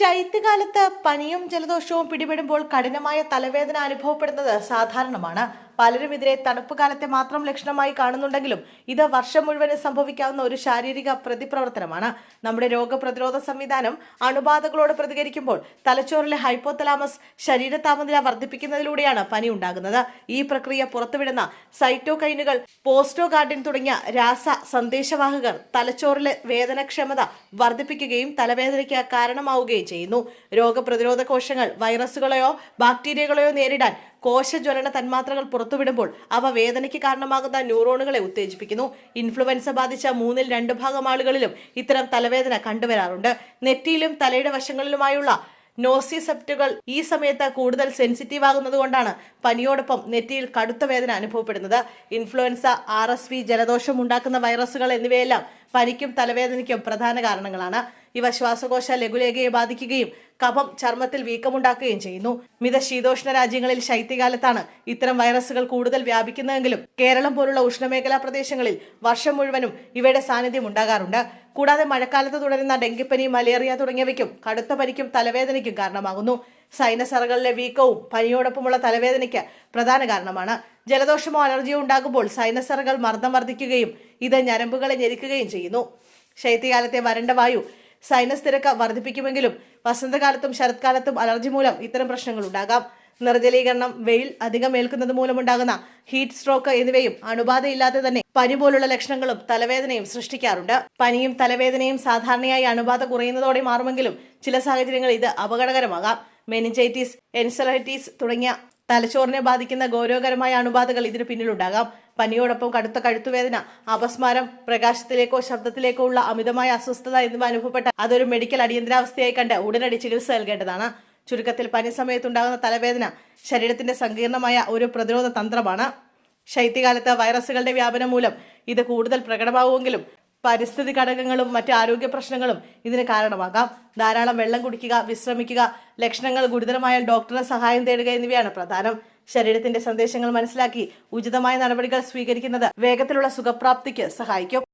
ശൈത്യകാലത്ത് പനിയും ജലദോഷവും പിടിപെടുമ്പോൾ കഠിനമായ തലവേദന അനുഭവപ്പെടുന്നത് സാധാരണമാണ്. പലരും ഇതിനെ തണുപ്പ് കാലത്തെ മാത്രം ലക്ഷണമായി കാണുന്നുണ്ടെങ്കിലും ഇത് വർഷം മുഴുവനും സംഭവിക്കാവുന്ന ഒരു ശാരീരിക പ്രതിപ്രവർത്തനമാണ്. നമ്മുടെ രോഗപ്രതിരോധ സംവിധാനം അണുബാധകളോട് പ്രതികരിക്കുമ്പോൾ തലച്ചോറിലെ ഹൈപ്പോതലാമസ് ശരീര താപനില വർദ്ധിപ്പിക്കുന്നതിലൂടെയാണ് പനി ഉണ്ടാകുന്നത്. ഈ പ്രക്രിയ പുറത്തുവിടുന്ന സൈറ്റോകൈനുകൾ പോസ്റ്റോഗാർഡിൻ തുടങ്ങിയ രാസ സന്ദേശവാഹകർ തലച്ചോറിലെ വേദനക്ഷമത വർദ്ധിപ്പിക്കുകയും തലവേദനയ്ക്ക് കാരണമാവുകയും ചെയ്യുന്നു. രോഗപ്രതിരോധ കോശങ്ങൾ വൈറസുകളെയോ ബാക്ടീരിയകളെയോ നേരിടാൻ കോശജ്വലന തന്മാത്രകൾ പുറത്തുവിടുമ്പോൾ അവ വേദനയ്ക്ക് കാരണമാകുന്ന ന്യൂറോണുകളെ ഉത്തേജിപ്പിക്കുന്നു. ഇൻഫ്ലുവൻസ ബാധിച്ച മൂന്നിൽ രണ്ട് ഭാഗം ആളുകളിലും ഇത്തരം തലവേദന കണ്ടുവരാറുണ്ട്. നെറ്റിയിലും തലയുടെ വശങ്ങളിലുമായുള്ള നോസിസെപ്റ്റുകൾ ഈ സമയത്ത് കൂടുതൽ സെൻസിറ്റീവ് ആകുന്നത് കൊണ്ടാണ് പനിയോടൊപ്പം നെറ്റിയിൽ കടുത്ത വേദന അനുഭവപ്പെടുന്നത്. ഇൻഫ്ലുവൻസ ആർ എസ് വി ജലദോഷം ഉണ്ടാക്കുന്ന വൈറസുകൾ എന്നിവയെല്ലാം പനിക്കും തലവേദനയ്ക്കും പ്രധാന കാരണങ്ങളാണ്. ഇവ ശ്വാസകോശ ലഘുലേഖയെ ബാധിക്കുകയും കഫം ചർമ്മത്തിൽ വീക്കമുണ്ടാക്കുകയും ചെയ്യുന്നു. മിത ശീതോഷ്ണ രാജ്യങ്ങളിൽ ശൈത്യകാലത്താണ് ഇത്തരം വൈറസുകൾ കൂടുതൽ വ്യാപിക്കുന്നതെങ്കിലും കേരളം പോലുള്ള ഉഷ്ണമേഖലാ പ്രദേശങ്ങളിൽ വർഷം മുഴുവനും ഇവയുടെ സാന്നിധ്യം ഉണ്ടാകാറുണ്ട്. കൂടാതെ മഴക്കാലത്ത് തുടരുന്ന ഡെങ്കിപ്പനി മലേറിയ തുടങ്ങിയവയ്ക്കും കടുത്ത പനിക്കും തലവേദനയ്ക്കും കാരണമാകുന്നു. സൈനസറുകളിലെ വീക്കവും പനിയോടൊപ്പമുള്ള തലവേദനയ്ക്ക് പ്രധാന കാരണമാണ്. ജലദോഷമോ അലർജിയോ ഉണ്ടാകുമ്പോൾ സൈനസറകൾ മർദ്ദം വർദ്ധിക്കുകയും ഇത് ഞരമ്പുകളെ ഞെരിക്കുകയും ചെയ്യുന്നു. ശൈത്യകാലത്തെ വരണ്ട വായു സൈനസ് തിരക്ക് വർദ്ധിപ്പിക്കുമെങ്കിലും വസന്തകാലത്തും ശരത്കാലത്തും അലർജി മൂലം ഇത്തരം പ്രശ്നങ്ങൾ ഉണ്ടാകാം. നിർജലീകരണം വെയിൽ അധികം ഏൽക്കുന്നത് മൂലമുണ്ടാകുന്ന ഹീറ്റ് സ്ട്രോക്ക് എന്നിവയും അണുബാധയില്ലാതെ തന്നെ പനി പോലുള്ള ലക്ഷണങ്ങളും തലവേദനയും സൃഷ്ടിക്കാറുണ്ട്. പനിയും തലവേദനയും സാധാരണയായി അണുബാധ കുറയുന്നതോടെ മാറുമെങ്കിലും ചില സാഹചര്യങ്ങളിൽ ഇത് അപകടകരമാകാം. മെനിഞ്ചൈറ്റിസ് എൻസലൈറ്റിസ് തുടങ്ങിയ തലച്ചോറിനെ ബാധിക്കുന്ന ഗൗരവകരമായ അണുബാധകൾ ഇതിന് പിന്നിലുണ്ടാകാം. പനിയോടൊപ്പം കടുത്ത കഴുത്തുവേദന അപസ്മാരം പ്രകാശത്തിലേക്കോ ശബ്ദത്തിലേക്കോ ഉള്ള അമിതമായ അസ്വസ്ഥത എന്നിവ അനുഭവപ്പെട്ട അതൊരു മെഡിക്കൽ അടിയന്തരാവസ്ഥയായി കണ്ട് ഉടനടി ചികിത്സ നൽകേണ്ടതാണ്. ചുരുക്കത്തിൽ പനി സമയത്തുണ്ടാകുന്ന തലവേദന ശരീരത്തിന്റെ സങ്കീർണമായ ഒരു പ്രതിരോധ തന്ത്രമാണ്. ശൈത്യകാലത്ത് വൈറസുകളുടെ വ്യാപനം മൂലം ഇത് കൂടുതൽ പ്രകടമാവുമെങ്കിലും പരിസ്ഥിതി ഘടകങ്ങളും മറ്റ് ആരോഗ്യ പ്രശ്നങ്ങളും ഇതിന് കാരണമാകാം. ധാരാളം വെള്ളം കുടിക്കുക വിശ്രമിക്കുക ലക്ഷണങ്ങൾ ഗുരുതരമായാൽ ഡോക്ടറെ സഹായം തേടുക എന്നിവയാണ് പ്രധാനം. ശരീരത്തിന്റെ സന്ദേശങ്ങൾ മനസ്സിലാക്കി ഉചിതമായ നടപടികൾ സ്വീകരിക്കുന്നത് വേഗത്തിലുള്ള സുഖപ്രാപ്തിക്ക് സഹായിക്കും.